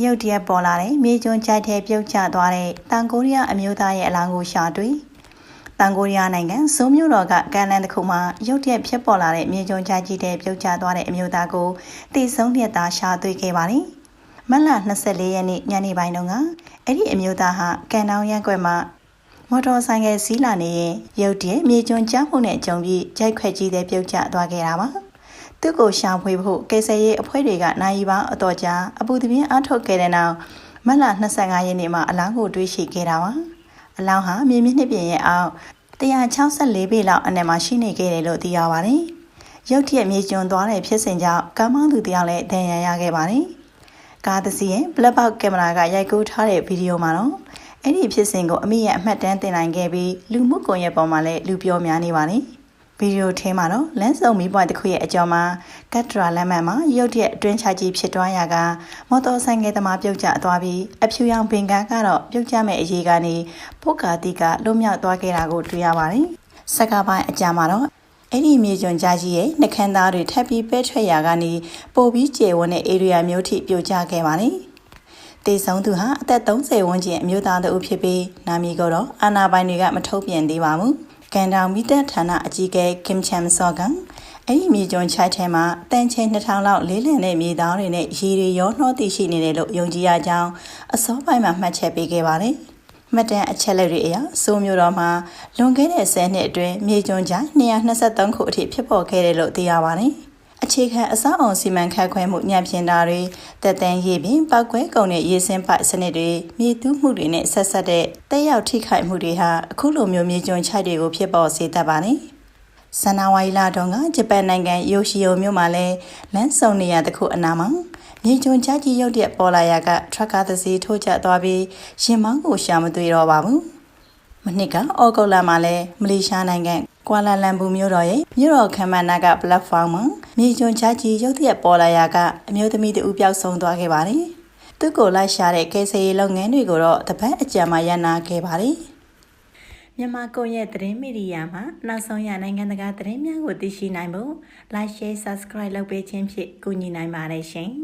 ရုတ်တရက်ပေါ်လာတဲ့မြေကျွန်းကြိုက်တဲ့ပြုတ်ကျသွားတဲ့တန်ကိုရီးယားအမျိုးသားရဲ့အလောင်းကိုရှာတွေ့တန်ကိုရီးယားနိုင်ငံစုံမြို့တော်ကကန်လန်တစ်ခုမှာရုတ်တရက်ဖြစ်ပေါ်လာတဲ့မြေကျွန်းကြိုက်ကြီးတဲ့ပြုတ်ကျသွားတဲ့အမျိုးသားကိုတည်ဆုံးရက်သားရှာတွေ့ခဲ့ပါတယ်မတ်လ24ရက်နေ့ညနေပိုင်းတုန်းကအဲ့ဒီအမျိုးသားဟာကန်တောင်ရက်ကွက်မှာမော်တော်ဆိုင်ကယ်စီးလာနေရင်ရုတ်တရက်မြေကျွန်းကျမှုနဲ့ကြုံပြီးကြိုက်ခွက်ကြီးတဲ့ပြုတ်ကျသွားခဲ့တာပါ သူ့ကိုရှာဖွေဖို့ကေဆယ်ရေးအဖွဲ့တွေကနိုင်ပေါင်းအတော်ကြာအပူတပြင်းအားထုတ်ခဲ့တဲ့နောက်မတ်လ25ရက်နေ့မှာအလောင်းကိုတွေးရှိခဲ့တာပါအလောင်းဟာမြေမြင့်နှစ်ပြင်ရဲ့အောက်164ပေလောက်အနက်မှာရှိနေခဲ့တယ်လို့သိရပါတယ်ရုတ်တရက်မြေကျွန်းသွားတဲ့ဖြစ်စဉ်ကြောင့်ကားမောင်းသူတယောက်လည်းဒဏ်ရာရခဲ့ပါတယ်ကားတစ်စီးရဲ့ black box ကင်မရာကရိုက်ကူးထားတဲ့ဗီဒီယိုမှာတော့အဲ့ဒီဖြစ်စဉ်ကိုအမိရဲ့အမှတ်တမ်းတင်နိုင်ခဲ့ပြီးလူမှုကွန်ရက်ပေါ်မှာလည်းလူပြောများနေပါတယ်။ ဗီဒီယိုထဲမှာတော့လမ်းစုံမီးပွိုင်တစ်ခုရဲ့အကျော်မှာကတ်ထရာလမ်းမမှာရုတ်တရက်အတွင်းချကြီးဖြစ်သွားရာကမော်တော်ဆိုင်ငယ်သမားပြုတ်ကျသွားပြီးအဖြူရောင်ပင်ကားကတော့ပြုတ်ကျမဲ့အရေးကနေပုတ်ကာတိကလွတ်မြောက်သွားခဲ့တာကိုတွေ့ရပါတယ်။စကားပိုင်းအကြမှာတော့အဲ့ဒီမြေကျွန်းကြားကြီးရဲ့နှခမ်းသားတွေထပ်ပြီးပဲထွက်ရာကနေပိုပြီးကျေဝန်းတဲ့ area မျိုးထိပြိုကျခဲ့ပါတယ်။တေဆုံးသူဟာအသက်30ဝန်းကျင်အမျိုးသားတဦးဖြစ်ပြီးနာမည်ကတော့အာနာပိုင်တွေကမထုတ်ပြန်သေးပါဘူး။ ကန်တောင်မီတက်ဌာနအကြီးအကဲကင်ချမ်ဆော့ကန်အဲ့ဒီမြေကျွန်းချိုက်ထဲမှာတန်ချိန်2000လောက်လေးလံတဲ့မြေသားတွေနဲ့ရေတွေရောနှောတည်ရှိနေတယ်လို့ယုံကြည်ရကြောင်းအစောပိုင်းမှာမှတ်ချက်ပေးခဲ့ပါတယ်။မှတ်တမ်းအချက်လက်တွေအရစိုးမျိုးတော်မှာလွန်ခဲ့တဲ့10နှစ်အတွင်းမြေကျွန်းကြ223ခုအထိဖြစ်ပေါ်ခဲ့တယ်လို့သိရပါတယ်။ အခြေခံအဆောက်အုံစီမံခန့်ခွဲမှုညံ့ဖျင်းတာတွေတက်တန်းရေးပြင်ပောက်ကွဲကုန်တဲ့ရေစင်းပိုက်စနစ်တွေမြေတူးမှုတွေနဲ့ဆက်ဆက်တဲ့တက်ရောက်ထိခိုက်မှုတွေဟာအခုလိုမျိုးမြေကျွန်းချိုက်တွေကိုဖြစ်ပေါ်စေတတ်ပါတယ်။ဇန်နဝါရီလတုန်းကဂျပန်နိုင်ငံယိုရှီယိုမြို့မှာလဲလမ်းစုံနေရတခုအနာမှာမြေကျွန်းချကြီးရုတ်တဲ့ပေါ်လာရကထရက်ကာသစီထိုးကျသွားပြီးရင်မောင်းကိုရှာမတွေ့တော့ပါဘူး။မနှစ်ကအော်ဂုတ်လမှာလဲမလေးရှားနိုင်ငံကွာလာလမ်ပူမြို့တော်ရဲ့မြို့တော်ခမ်းမနာက platform မှာ မြေကျွန်းချကြီးရုတ်တဲ့ပေါ်လာရကအမျိုးသမီးတူပျောက်ဆုံးသွားခဲ့ပါတယ်။သူ့ကိုလိုက်ရှာတဲ့ကယ်ဆယ်ရေးလုပ်ငန်းတွေကိုတော့တပတ်အကြံမှရန်နာခဲ့ပါတယ်။မြန်မာကွန်ရက်သတင်းမီဒီယာမှာနောက်ဆုံးရနိုင်ငံတကာသတင်းများကိုသိရှိနိုင်ဖို့ like share subscribe လုပ်ပေးခြင်းဖြင့်ကူညီနိုင်ပါတယ်ရှင်။